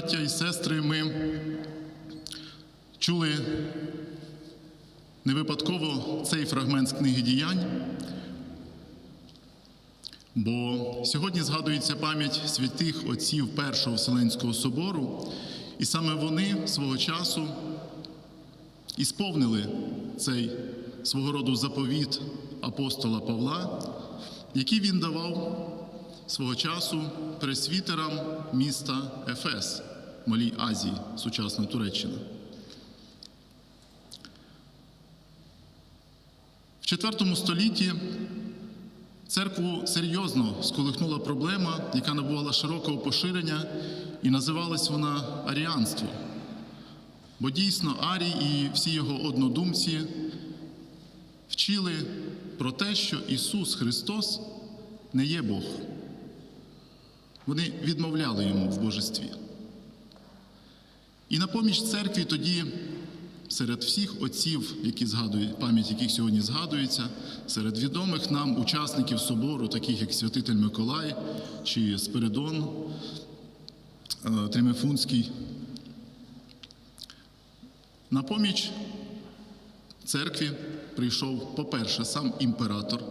браття і сестри, ми чули не випадково цей фрагмент з книги діянь, бо сьогодні згадується пам'ять святих отців Першого Вселенського собору, і саме вони свого часу ісповнили цей свого роду заповіт апостола Павла, який він давав свого часу пресвітерам міста Ефес, Малій Азії, сучасна Туреччина. В IV столітті церкву серйозно сколихнула проблема, яка набувала широкого поширення, і називалась вона аріанство. Бо дійсно Арій і всі його однодумці вчили про те, що Ісус Христос не є Бог. Вони відмовляли йому в божестві. І на поміч церкві тоді, серед всіх отців, які згадують, пам'ять яких сьогодні згадується, серед відомих нам учасників собору, таких як Святитель Миколай чи Спиридон е, Тримефунський, на поміч церкві прийшов, по-перше, сам імператор,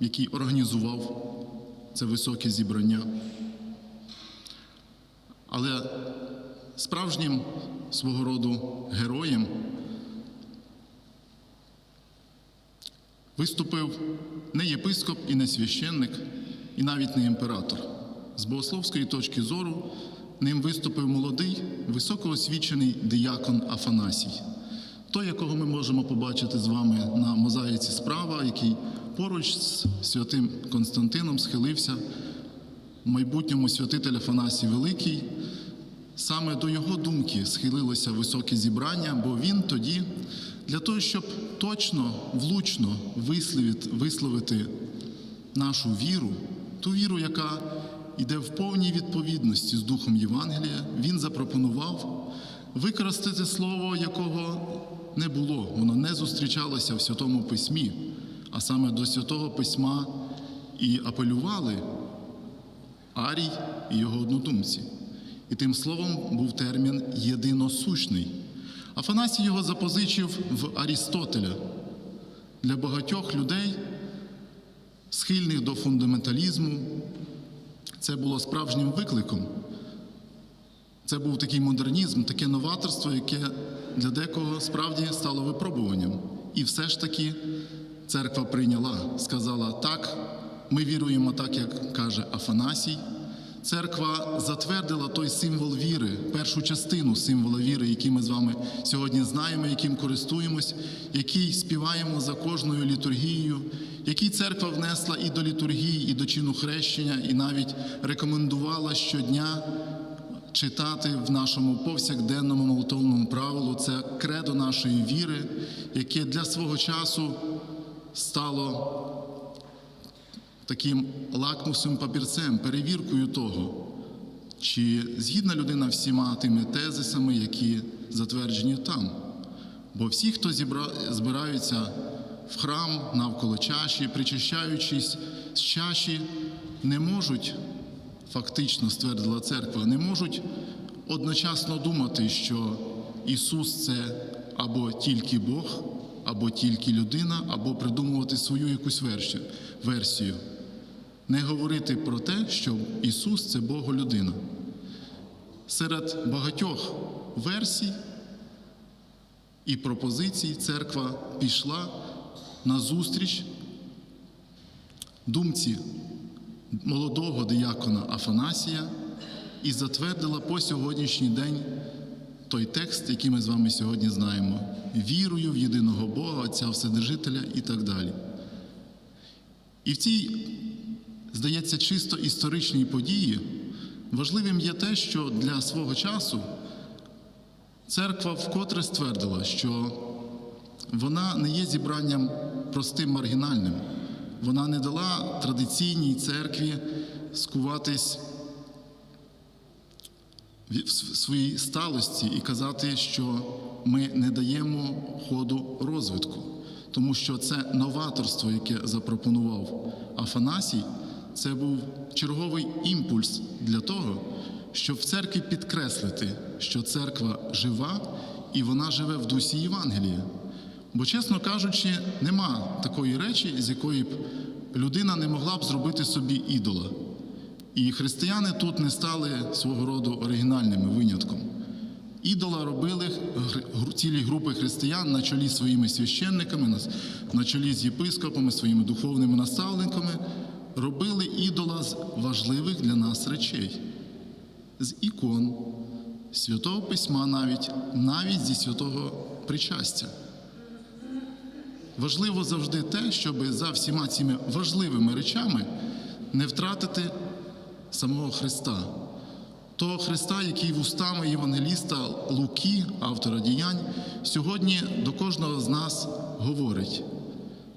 який організував це високе зібрання. Але справжнім свого роду героєм виступив не єпископ і не священник, і навіть не імператор. З богословської точки зору ним виступив молодий, високоосвічений диякон Афанасій, той, якого ми можемо побачити з вами на мозаїці справа, який поруч з святим Константином схилився в майбутньому святитель Афанасій Великий. Саме до його думки схилилося високе зібрання, бо він тоді, для того, щоб точно, влучно висловити, нашу віру, ту віру, яка йде в повній відповідності з Духом Євангелія, він запропонував використати слово, якого не було, воно не зустрічалося в Святому Письмі, а саме до Святого Письма і апелювали Арій і його однодумці. І тим словом був термін єдиносущний. Афанасій його запозичив в Арістотеля. Для багатьох людей, схильних до фундаменталізму, це було справжнім викликом. Це був такий модернізм, таке новаторство, яке для декого справді стало випробуванням. І все ж таки церква прийняла, сказала так, ми віруємо так, як каже Афанасій. Церква затвердила той символ віри, першу частину символа віри, який ми з вами сьогодні знаємо, яким користуємось, який співаємо за кожною літургією, який церква внесла і до літургії, і до чину хрещення, і навіть рекомендувала щодня читати в нашому повсякденному молитовному правилу. Це кредо нашої віри, яке для свого часу стало таким лакмусовим папірцем, перевіркою того, чи згідна людина всіма тими тезисами, які затверджені там. Бо всі, хто зібра... збираються в храм навколо чаші, причащаючись з чаші, не можуть, фактично ствердила церква, не можуть одночасно думати, що Ісус це або тільки Бог, або тільки людина, або придумувати свою якусь версію. Не говорити про те, що Ісус це Боголюдина. Серед багатьох версій і пропозицій церква пішла на зустріч думці молодого диякона Афанасія і затвердила по сьогоднішній день той текст, який ми з вами сьогодні знаємо: вірую в єдиного Бога, Отця Вседержителя і так далі. І в цій, здається, чисто історичній події важливим є те, що для свого часу церква вкотре ствердила, що вона не є зібранням простим маргінальним. Вона не дала традиційній церкві скуватись в своїй сталості і казати, що ми не даємо ходу розвитку, тому що це новаторство, яке запропонував Афанасій, це був черговий імпульс для того, щоб в церкві підкреслити, що церква жива і вона живе в дусі Євангелія. Бо, чесно кажучи, нема такої речі, з якої б людина не могла б зробити собі ідола. І християни тут не стали свого роду оригінальними винятком. Ідола робили цілі групи християн на чолі своїми священниками, на чолі з єпископами, своїми духовними наставниками, робили ідола з важливих для нас речей, з ікон, святого письма навіть, навіть зі святого причастя. Важливо завжди те, щоб за всіма цими важливими речами не втратити самого Христа, того Христа, який вустами євангеліста Луки, автора діянь, сьогодні до кожного з нас говорить.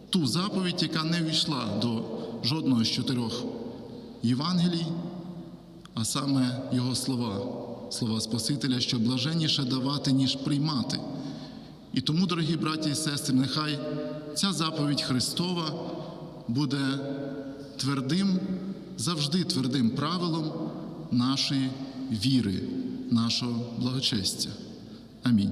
Ту заповідь, яка не війшла до жодного з чотирьох Євангелій, а саме його слова, слова Спасителя, що блаженніше давати, ніж приймати. І тому, дорогі браті і сестри, нехай ця заповідь Христова буде твердим, завжди твердим правилом нашої віри, нашого благочестя. Амінь.